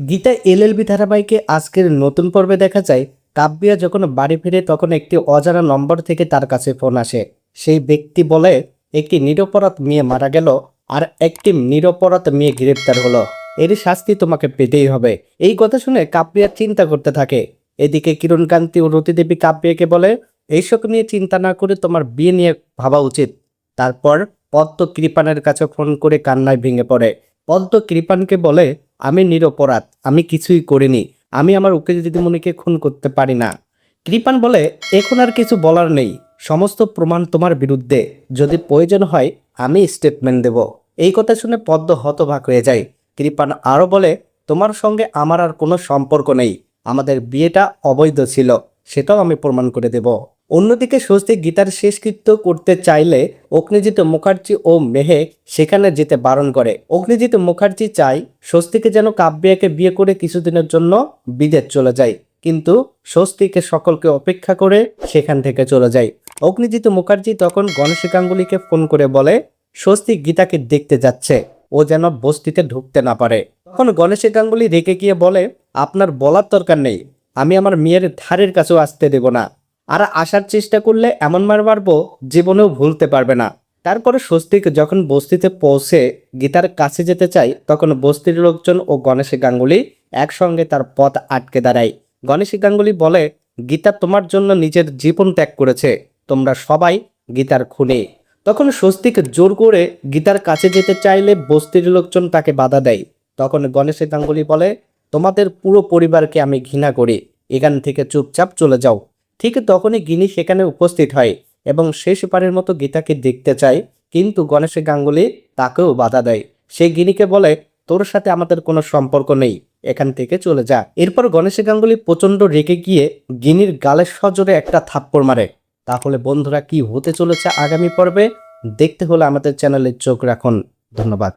Gita LLB ধারাবাহিকে আজকের নতুন পর্বে দেখা যায়, কাব্যিয়া যখন বাড়ি ফিরে তখন একটি অজানা নম্বর থেকে তার কাছে ফোন আসে। সেই ব্যক্তি বলে, একটি নিরপরাধ মেয়ে মারা গেল আর একটি নিরপরাধ মেয়ে গ্রেপ্তার হলো। এর শাস্তি তোমাকে পেতেই হবে। এই কথা শুনে কাব্যিয়া চিন্তা করতে থাকে। এদিকে কিরণকান্তি ও রতিদেবী কাব্যিয়াকে বলে, এইসব নিয়ে চিন্তা না করে তোমার বিয়ে নিয়ে ভাবা উচিত। তারপর পদ্ম কৃপানের কাছে ফোন করে কান্নায় ভেঙে পড়ে। পদ্ম কৃপানকে বলে আমি নিরপরাধ, আমি কিছুই করিনি, আমি আমার উকিল দিদিমণিকে খুন করতে পারি না। কৃপান বলে, এখন আর কিছু বলার নেই, সমস্ত প্রমাণ তোমার বিরুদ্ধে, যদি প্রয়োজন হয়, আমি স্টেটমেন্ট দেব। এই কথা শুনে পদ্ম হতভাগ হয়ে যায়। কৃপান আরও বলে, তোমার সঙ্গে আমার আর কোনো সম্পর্ক নেই, আমাদের বিয়েটা অবৈধ ছিল। সেটাও আমি প্রমাণ করে দেব। অন্যদিকে স্বস্তি গীতার শেষকৃত্য করতে চাইলে অগ্নিজিৎ মুখার্জি ও মেহেক সেখানে যেতে বারণ করে। অগ্নিজিৎ মুখার্জি চায় স্বস্তিকে যেন কাব্যাকে বিয়ে করে কিছুদিনের জন্য বিদেশ চলে যায়, কিন্তু স্বস্তিকে সকলকে অপেক্ষা করে সেখান থেকে চলে যায়। অগ্নিজিৎ মুখার্জি তখন গণেশ গাঙ্গুলিকে ফোন করে বলে স্বস্তি গীতাকে দেখতে যাচ্ছে। ও যেন বস্তিতে ঢুকতে না পারে। তখন গণেশ গাঙ্গুলি রেগে গিয়ে বলে, আপনার বলার দরকার নেই। আমি আমার মেয়ের ধারের কাছেও আসতে দেব না। আর আসার চেষ্টা করলে এমন মার মারবো, জীবনেও ভুলতে পারবে না। তারপরে স্বস্তিক যখন বস্তিতে পৌঁছে গীতার কাছে যেতে চাই, তখন বস্তির লোকজন ও গণেশ গাঙ্গুলি একসঙ্গে তার পথ আটকে দাঁড়ায়। গণেশ গাঙ্গুলি বলে, গীতা তোমার জন্য নিজের জীবন ত্যাগ করেছে। তোমরা সবাই গীতার খুনে। তখন স্বস্তিক জোর করে গীতার কাছে যেতে চাইলে বস্তির লোকজন তাকে বাধা দেয়। তখন গণেশ গাঙ্গুলি বলে তোমাদের পুরো পরিবারকে আমি ঘৃণা করি। এখান থেকে চুপচাপ চলে যাও। ঠিক তখনই গিনি সেখানে উপস্থিত হয় এবং শেষবারের মতো গীতাকে দেখতে চায়, কিন্তু গণেশ গাঙ্গুলি তাকেও বাধা দেয়। সে গিনিকে বলে, তোর সাথে আমাদের কোনো সম্পর্ক নেই, এখান থেকে চলে যা। এরপর গণেশ গাঙ্গুলি প্রচণ্ড রেগে গিয়ে গিনির গালের সজোরে একটা থাপ্পড় মারে। তাহলে বন্ধুরা কি হতে চলেছে আগামী পর্বে? দেখতে হলে আমাদের চ্যানেলে চোখ রাখুন। ধন্যবাদ।